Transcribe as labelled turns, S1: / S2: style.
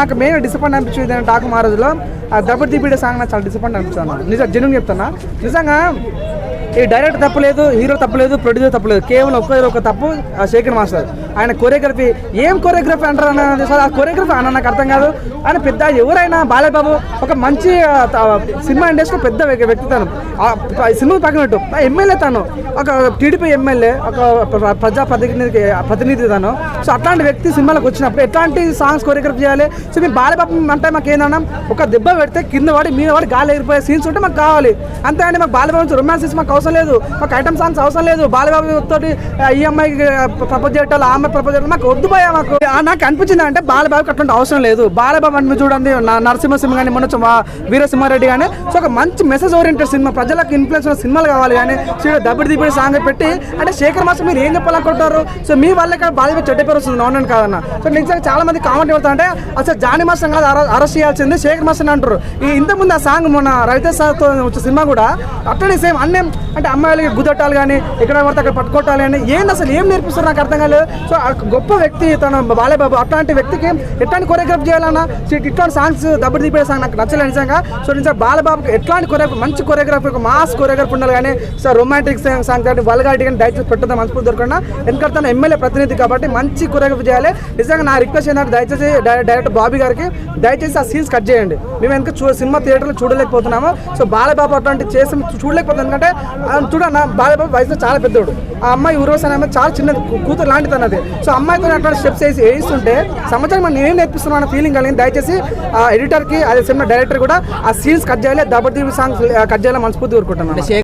S1: నాకు main disappoint అనిపించింది ఏంటంటే డాకు మహారాజులో దెబ్బ దీపిడే సాంగ్ నాకు చాలా డిసప్పాయింట్ అనిపిస్తాను నిజం జెన్యున్ చెప్తున్నా. నిజంగా ఈ డైరెక్టర్ తప్పలేదు హీరో తప్పలేదు ప్రొడ్యూసర్ తప్పలేదు కేవలం ఒక్క ఒక తప్పు శేఖర్ మాస్టర్. ఆయన కొరియోగ్రఫీ ఏం కొరియోగ్రఫీ అంటారు అన్నది సార్ ఆ కొరియోగ్రఫీ అన్న నాకు అర్థం కాదు. ఆయన పెద్ద ఎవరైనా బాలయ్యబాబు ఒక మంచి సినిమా ఇండస్ట్రీ పెద్ద వ్యక్తి తను ఆ, సినిమా పక్కనట్టు ఆ ఎమ్మెల్యే తను. ఒక టీడీపీ ఎమ్మెల్యే ఒక ప్రజా ప్రతినిధి ప్రతినిధి తను. సో అట్లాంటి వ్యక్తి సినిమాలకు వచ్చినప్పుడు ఎట్లాంటి సాంగ్స్ కొరియోగ్రఫీ చేయాలి? సో మీ బాలబాబు అంటే మాకు ఏందన్నా ఒక దెబ్బ పెడితే కింద వాడి మీద వాడి గాలి ఎగిరిపోయే సీన్స్ ఉంటే మాకు కావాలి. అంతే అండి మాకు బాలబాబు రొమాన్స్ మాకు అవసరం లేదు. మాకు ఐటమ్ సాంగ్స్ అవసరం లేదు. బాలబాబు తోటి ఈ అమ్మాయికి ప్రపోజ్ చేయటాలు ఆ అమ్మాయి ప్రపోజ్ చేయటం మాకు వద్దు పోయా మాకు. నాకు అనిపించింది అంటే బాలబాబుకి అటువంటి అవసరం లేదు. బాలబాబు అంటే చూడండి నా నరసింహసింహ కానీ మొన్న వీరసింహారెడ్డి కానీ సో ఒక మంచి మెసేజ్ ఓరియంటెడ్ సినిమా ప్రజలకు ఇన్ఫ్లుయెన్స్ ఉన్న సినిమాలు కావాలి కానీ సో దబ్బడి దిబ్బడి సాంగ్ పెట్టి అంటే శేఖర్ మాస్టర్ మీరు ఏం చెప్పాలనుకుంటారు సో మీ వల్ల ఇక్కడ బాలబాబు చెడ్డ పేరు వస్తుంది నాన్ కాదన్న. సో నిజంగా చాలా మంది కామెంట్ పెడతా అంటే అసలు జానీ మాస్టర్ కాదు అరెస్ట్ చేయాల్సింది శేఖర్ మాస్టర్ అంటారు. ఈ ఇంతకుముందు ఆ సాంగ్ మొన్న రవితేజ్ సార్తో వచ్చిన సినిమా కూడా అట్లనే సేమ్ అన్నీ అంటే అమ్మాయిలకి గుదట్టాలు కానీ ఎక్కడ పడితే అక్కడ పట్టుకోవటాలు కానీ ఏంది అసలు? ఏం నేర్పిస్తారు? నాకు అర్థం కాలేదు. సో ఆ గొప్ప వ్యక్తి తన బాలయ్యబాబు అట్లాంటి వ్యక్తికి ఎట్లాంటి కొరియోగ్రాఫ్ చేయాలన్నా? సీట్ ఇట్లాంటి సాంగ్స్ దబ్బడి దిబ్బే సాంగ్ నాకు నచ్చలేదు నిజంగా. సో నిజంగా బాలబాబుకి ఎట్లాంటి కొరియోగ్రాఫ్ మంచి కొరియోగ్రాఫ్ మాస్ కొరియోగ్రాఫ్ ఉండాలి కానీ సో రొమాంటిక్ సాంగ్ కానీ వల్గాటి కానీ దయచేసి పెట్టడం మనస్ఫూర్తి దొరకకుండా. ఎందుకంటే తన ఎమ్మెల్యే ప్రతినిధి కాబట్టి మంచి కొరియోగ్రఫీ చేయాలి. నిజంగా నా రిక్వెస్ట్ ఏంటంటే దయచేసి డైరెక్టర్ బాబీ గారికి దయచేసి ఆ సీన్స్ కట్ చేయండి. మేము ఎందుకు చూ సినిమా థియేటర్లో చూడలేకపోతున్నాము. సో బాలబాబు అట్లాంటి చేసి చూడలేకపోతున్నాం. ఎందుకంటే చూడన్న బాలబాబు వయసులో చాలా పెద్దోడు. ఆ అమ్మాయి ఉరోస్ అనే అమ్మాయి చాలా చిన్నది కూతురు లాంటిది అన్నది. సో అమ్మాయితో అట్లాంటి స్టెప్స్ వేసి వేయిస్తుంటే సమాచారం మనం నేనేం నేర్పిస్తున్నాను ఫీలింగ్ కలిగింది. దయచేసి ఆ ఎడిటర్కి అదే సినిమా డైరెక్టర్ కూడా ఆ సీన్స్ కట్ చేయాలి దబ్బడి సాంగ్స్ కట్ చేయాలి మనస్ఫూర్తి కోరుకుంటున్నాను